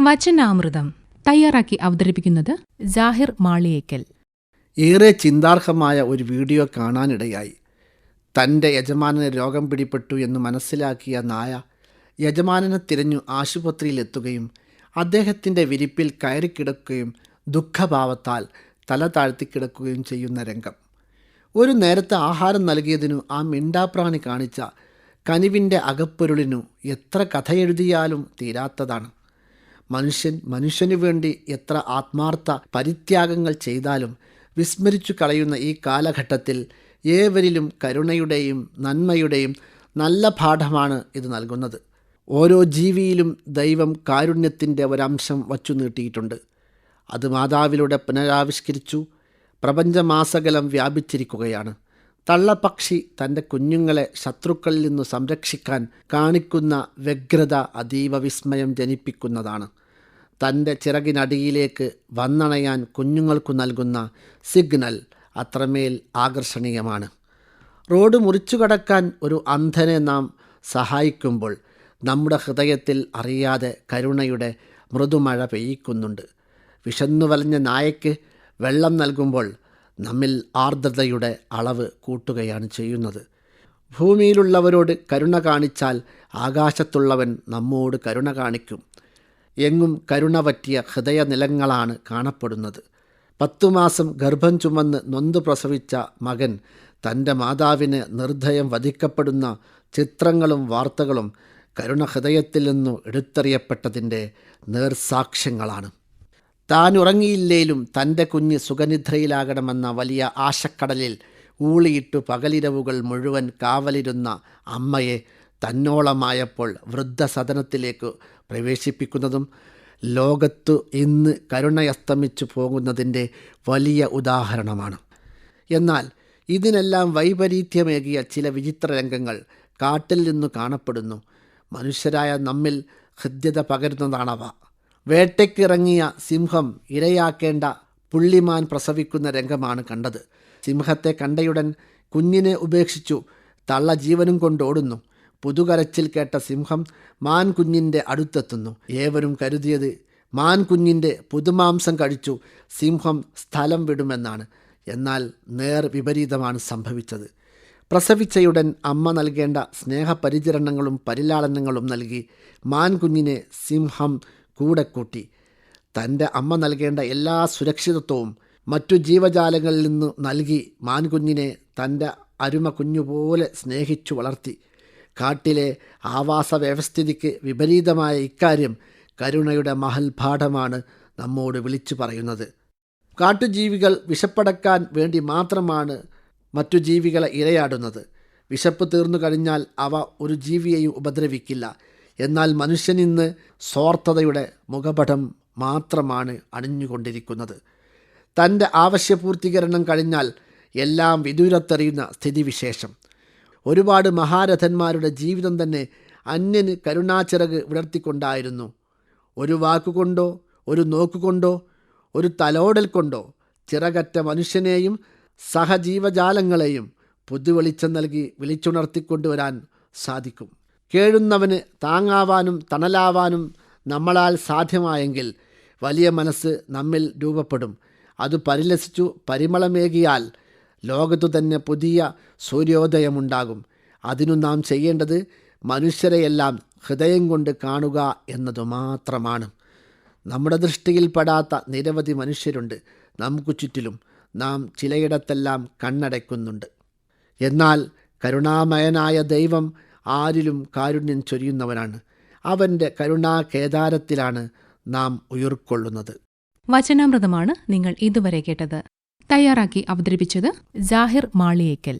വചനാമൃതം തയ്യാറാക്കി അവതരിപ്പിക്കുന്നത് ജാഹിർ മാളിയേക്കൽ. ഏറെ ചിന്താർഹമായ ഒരു വീഡിയോ കാണാനിടയായി. തന്റെ യജമാനന് രോഗം പിടിപെട്ടു എന്ന് മനസ്സിലാക്കിയ നായ യജമാനനെ തിരഞ്ഞു ആശുപത്രിയിലെത്തുകയും അദ്ദേഹത്തിന്റെ വിരിപ്പിൽ കയറിക്കിടക്കുകയും ദുഃഖഭാവത്താൽ തല താഴ്ത്തിക്കിടക്കുകയും ചെയ്യുന്ന രംഗം. ഒരു നേരത്തെ ആഹാരം നൽകിയതിനു ആ മിണ്ടാപ്രാണി കാണിച്ച കനിവിന്റെ അകപ്പൊരുളിനു എത്ര കഥയെഴുതിയാലും തീരാത്തതാണ്. മനുഷ്യൻ മനുഷ്യനു വേണ്ടി എത്ര ആത്മാർത്ഥ പരിത്യാഗങ്ങൾ ചെയ്താലും വിസ്മരിച്ചു കളയുന്ന ഈ കാലഘട്ടത്തിൽ ഏവരിലും കരുണയുടെയും നന്മയുടെയും നല്ല പാഠമാണ് ഇത് നൽകുന്നത്. ഓരോ ജീവിയിലും ദൈവം കാരുണ്യത്തിന്റെ ഒരംശം വച്ചു നീട്ടിയിട്ടുണ്ട്. അത് മാതാവിലൂടെ പുനരാവിഷ്കരിച്ചു പ്രപഞ്ചമാസകലം വ്യാപിച്ചിരിക്കുകയാണ്. തള്ളപ്പക്ഷി തന്റെ കുഞ്ഞുങ്ങളെ ശത്രുക്കളിൽ നിന്നു സംരക്ഷിക്കാൻ കാണിക്കുന്ന വ്യഗ്രത അതീവ വിസ്മയം ജനിപ്പിക്കുന്നതാണ്. തന്റെ ചിറകിനടിയിലേക്ക് വന്നണയാൻ കുഞ്ഞുങ്ങൾക്കു നൽകുന്ന സിഗ്നൽ അത്രമേൽ ആകർഷണീയമാണ്. റോഡ് മുറിച്ചുകടക്കാൻ ഒരു അന്ധനെ നാം സഹായിക്കുമ്പോൾ നമ്മുടെ ഹൃദയത്തിൽ അറിയാതെ കരുണയുടെ മൃദുമഴ പെയ്യിക്കുന്നുണ്ട്. വിശന്നു വലഞ്ഞ നായയ്ക്ക് വെള്ളം നൽകുമ്പോൾ നമ്മിൽ ആർദ്രതയുടെ അളവ് കൂട്ടുകയാണ് ചെയ്യുന്നത്. ഭൂമിയിലുള്ളവരോട് കരുണ കാണിച്ചാൽ ആകാശത്തുള്ളവൻ നമ്മോട് കരുണ കാണിക്കും. എങ്ങും കരുണ പറ്റിയ ഹൃദയനിലങ്ങളാണ് കാണപ്പെടുന്നത്. പത്തു മാസം ഗർഭം ചുമന്ന് നൊന്തു പ്രസവിച്ച മകൻ തന്റെ മാതാവിന് നിർദ്ധയം വധിക്കപ്പെടുന്ന ചിത്രങ്ങളും വാർത്തകളും കരുണ ഹൃദയത്തിൽ നിന്നു എടുത്തെറിയപ്പെട്ടതിന്റെ നേർസാക്ഷ്യങ്ങളാണ്. താൻ ഉറങ്ങിയില്ലേലും തന്റെ കുഞ്ഞ് സുഖനിദ്രയിലാകണമെന്ന വലിയ ആശക്കടലിൽ ഊളിയിട്ടു പകലിരവുകൾ മുഴുവൻ കാവലിരുന്ന അമ്മയെ തന്നോളമായപ്പോൾ വൃദ്ധസദനത്തിലേക്ക് പ്രവേശിപ്പിക്കുന്നതും ലോകത്തു ഇന്ന് കരുണയസ്തമിച്ചു പോകുന്നതിന്റെ വലിയ ഉദാഹരണമാണ്. എന്നാൽ ഇതിനെല്ലാം വൈപരീത്യമേകിയ ചില വിചിത്ര രംഗങ്ങൾ കാട്ടിൽ നിന്ന് കാണപ്പെടുന്നു. മനുഷ്യരായ നമ്മിൽ ഹൃദ്യത പകരുന്നതാണവ. വേട്ടയ്ക്കിറങ്ങിയ സിംഹം ഇരയാക്കേണ്ട പുള്ളിമാൻ പ്രസവിക്കുന്ന രംഗമാണ് കണ്ടത്. സിംഹത്തെ കണ്ടയുടൻ കുഞ്ഞിനെ ഉപേക്ഷിച്ചു തള്ള ജീവനും കൊണ്ടോടുന്നു പുതുകരച്ചിൽ കേട്ട സിംഹം മാൻ കുഞ്ഞിന്റെ അടുത്തെത്തുന്നു. ഏവരും കരുതിയത് മാൻ കുഞ്ഞിന്റെ പുതുമാംസം കഴിച്ചു സിംഹം സ്ഥലം വിടുമെന്നാണ്. എന്നാൽ നേർ വിപരീതമാണ് സംഭവിച്ചത്. പ്രസവിച്ചയുടൻ അമ്മ നൽകേണ്ട സ്നേഹപരിചരണങ്ങളും പരിലാളനങ്ങളും നൽകി മാൻകുഞ്ഞിനെ സിംഹം കൂടെ കൂട്ടി. തന്റെ അമ്മ നൽകേണ്ട എല്ലാ സുരക്ഷിതത്വവും മറ്റു ജീവജാലങ്ങളിൽ നിന്ന് നൽകി മാൻകുഞ്ഞിനെ തന്റെ അരുമ കുഞ്ഞുപോലെ സ്നേഹിച്ചു വളർത്തി. കാട്ടിലെ ആവാസ വ്യവസ്ഥിതിക്ക് വിപരീതമായ ഇക്കാര്യം കരുണയുടെ മഹൽ പാഠമാണ് നമ്മോട് വിളിച്ചു പറയുന്നത്. കാട്ടുജീവികൾ വിശപ്പടക്കാൻ വേണ്ടി മാത്രമാണ് മറ്റു ജീവികളെ ഇരയാടുന്നത്. വിശപ്പ് തീർന്നു കഴിഞ്ഞാൽ അവ ഒരു ജീവിയെയും ഉപദ്രവിക്കില്ല. എന്നാൽ മനുഷ്യനിന്ന് സ്വാർത്ഥതയുടെ മുഖപടം മാത്രമാണ് അണിഞ്ഞുകൊണ്ടിരിക്കുന്നത്. തന്റെ ആവശ്യപൂർത്തീകരണം കഴിഞ്ഞാൽ എല്ലാം വിദൂരത്തെറിയുന്ന സ്ഥിതിവിശേഷം. ഒരുപാട് മഹാരഥന്മാരുടെ ജീവിതം തന്നെ അന്യന് കരുണാച്ചിറക് വിടർത്തിക്കൊണ്ടായിരുന്നു. ഒരു വാക്കുകൊണ്ടോ ഒരു നോക്കുകൊണ്ടോ ഒരു തലോടൽ കൊണ്ടോ ചിറകറ്റ മനുഷ്യനെയും സഹജീവജാലങ്ങളെയും പുതുവെളിച്ചം നൽകി വിളിച്ചുണർത്തിക്കൊണ്ടുവരാൻ സാധിക്കും. കേഴുന്നവന് താങ്ങാവാനും തണലാവാനും നമ്മളാൽ സാധ്യമായെങ്കിൽ വലിയ മനസ്സ് നമ്മിൽ രൂപപ്പെടും. അത് പരിലസിച്ചു പരിമളമേകിയാൽ ലോകത്തു തന്നെ പുതിയ സൂര്യോദയമുണ്ടാകും. അതിനു നാം ചെയ്യേണ്ടത് മനുഷ്യരെയെല്ലാം ഹൃദയം കൊണ്ട് കാണുക എന്നതു മാത്രമാണ്. നമ്മുടെ ദൃഷ്ടിയിൽപ്പെടാത്ത നിരവധി മനുഷ്യരുണ്ട് നമുക്ക് ചുറ്റിലും. നാം ചിലയിടത്തെല്ലാം കണ്ണടയ്ക്കുന്നുണ്ട്. എന്നാൽ കരുണാമയനായ ദൈവം ആരിലും കാരുണ്യം ചൊരിയുന്നവനാണ്. അവന്റെ കരുണാകേദാരത്തിലാണ് നാം ഉയർക്കൊള്ളുന്നത്. വചനാമൃതമാണ് നിങ്ങൾ ഇതുവരെ കേട്ടത്. തയ്യാറാക്കി അവതരിപ്പിച്ചത് ജാഹിർ മാളിയേക്കൽ.